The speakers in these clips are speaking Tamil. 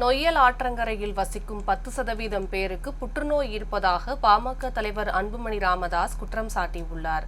நொய்யல் ஆற்றங்கரையில் வசிக்கும் பத்து சதவீதம் பேருக்கு புற்றுநோய் இருப்பதாக பாமக தலைவர் அன்புமணி ராமதாஸ் குற்றம் சாட்டியுள்ளார்.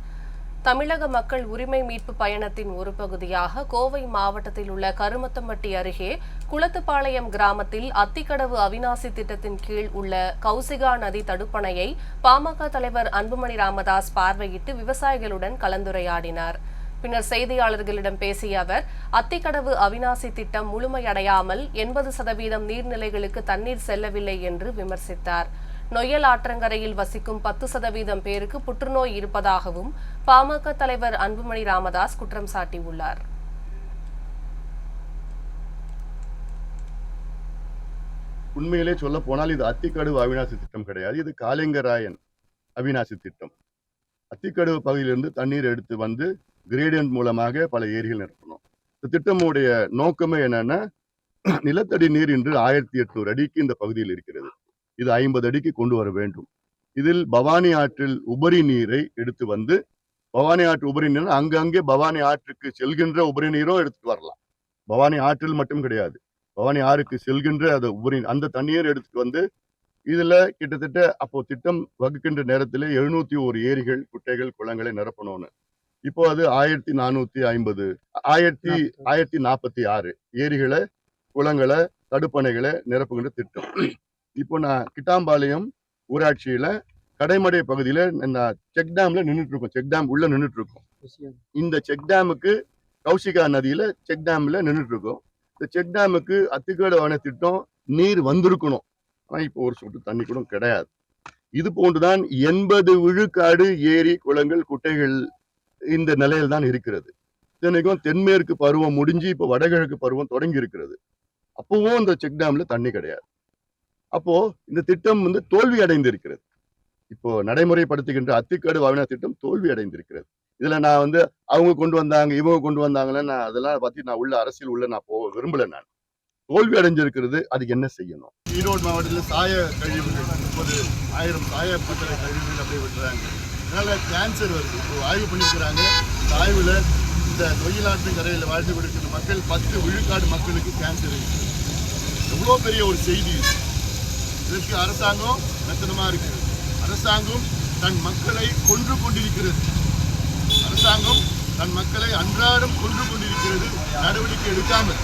தமிழக மக்கள் உரிமை மீட்பு பயணத்தின் ஒரு பகுதியாக கோவை மாவட்டத்தில் உள்ள கருமத்தம்பட்டி அருகே குளத்துப்பாளையம் கிராமத்தில் அத்திக்கடவு அவிநாசி திட்டத்தின் கீழ் உள்ள கௌசிகா நதி தடுப்பணையை பாமக தலைவர் அன்புமணி ராமதாஸ் பார்வையிட்டு விவசாயிகளுடன் கலந்துரையாடினார். பின்னர் செய்தியாளர்களிடம் பேசிய அவர் அத்திக்கடவு அவிநாசி திட்டம் முழுமையடையாமல் எண்பது சதவீதம் நீர்நிலைகளுக்கு தண்ணீர் செல்லவில்லை என்று விமர்சித்தார். நொயல் ஆற்றங்கரையில் வசிக்கும் பத்து சதவீதம் பேருக்கு புற்றுநோய் இருப்பதாகவும் பாமக தலைவர் அன்புமணி ராமதாஸ் குற்றம் சாட்டியுள்ளார். உண்மையிலே சொல்ல போனால் இது அத்திக்கடவு அவிநாசி திட்டம் கிடையாது. இது காளிங்கராயன் அவிநாசி திட்டம். அத்திக்கடவு பகுதியிலிருந்து தண்ணீர் எடுத்து வந்து கிரேடியன்ட் மூலமாக பல ஏரிகள் நிரப்பணும். இந்த திட்டமுடைய நோக்கமே என்னன்னா நிலத்தடி நீர் இன்று ஆயிரத்தி எட்நூறு அடிக்கு இந்த பகுதியில் இருக்கிறது. இது ஐம்பது அடிக்கு கொண்டு வர வேண்டும். இதில் பவானி ஆற்றில் உபரி நீரை எடுத்து வந்து பவானி ஆற்று உபரி நீர் அங்கங்கே பவானி ஆற்றுக்கு செல்கின்ற உபரி நீரும் எடுத்துட்டு வரலாம். பவானி ஆற்றில் மட்டும் கிடையாது. பவானி ஆறுக்கு செல்கின்ற அந்த உபரி அந்த தண்ணீர் எடுத்துட்டு வந்து இதுல கிட்டத்தட்ட அப்போ திட்டம் வகுக்கின்ற நேரத்திலே எழுநூத்தி ஒரு ஏரிகள் குட்டைகள் குளங்களை நிரப்பணும்னு. இப்போ அது ஆயிரத்தி நானூத்தி ஐம்பது ஆயிரத்தி ஆயிரத்தி நாற்பத்தி ஆறு ஏரிகளை குளங்களை தடுப்பணைகளை நிரப்புகின்ற திட்டம். இப்போ நான் கிட்டாம்பாளையம் ஊராட்சியில கடைமடை பகுதியில செக் டேம்ல நின்றுட்டு இருக்கோம் செக் டேம் உள்ள நின்றுட்டு இருக்கோம் இந்த செக் டேமுக்கு கௌசிகா நதியில செக் டேம்ல நின்றுட்டு இருக்கோம் இந்த செக் டேமுக்கு அத்திக்கடை அணை திட்டம் நீர் வந்திருக்கணும். ஆனால் இப்போ ஒரு சொட்டு தண்ணி கூட கிடையாது. இது போன்றுதான் எண்பது விழுக்காடு ஏரி குளங்கள் குட்டைகள் இந்த நிலையில் தான் இருக்கிறது. இத்தனைக்கும் தென்மேற்கு பருவம் முடிஞ்சு இப்போ வடகிழக்கு பருவம் தொடங்கி இருக்கிறது அப்பவும் இந்த செக் டேம்ல தண்ணி கிடையாது. அப்போ இந்த திட்டம் வந்து தோல்வி அடைந்திருக்கிறது. இப்போ நடைமுறைப்படுத்துகின்ற அத்திக்காடு வாவினா திட்டம் தோல்வி அடைந்திருக்கிறது. இதுல நான் வந்து அவங்க கொண்டு வந்தாங்க இவங்க கொண்டு வந்தாங்கன்னு நான் அதெல்லாம் பத்தி நான் உள்ள அரசியல் உள்ள நான் போக விரும்பல நான். தோல்வி அடைஞ்சிருக்கிறது அதுக்கு என்ன செய்யணும்? ஈரோடு மாவட்டத்தில் சாய கழிவுகள் முப்பது ஆயிரம் சாய பத்திர கழிவுகள் அப்படியே விட்டுறாங்க. அதனால் கேன்சர் வருது. இப்போ ஆய்வு பண்ணியிருக்கிறாங்க. இந்த ஆய்வில் இந்த நொய்யலாற்று கரையில் வாழ்ந்து கொடுக்கிற மக்கள் பத்து விழுக்காடு மக்களுக்கு கேன்சர் இருக்குது எவ்வளோ பெரிய ஒரு செய்தி இதற்கு அரசாங்கம் மெத்தனமாக இருக்குது. அரசாங்கம் தன் மக்களை கொன்று கொண்டிருக்கிறது. அரசாங்கம் தன் மக்களை அன்றாடம் கொன்று கொண்டிருக்கிறது. நடவடிக்கை எடுக்காமல்.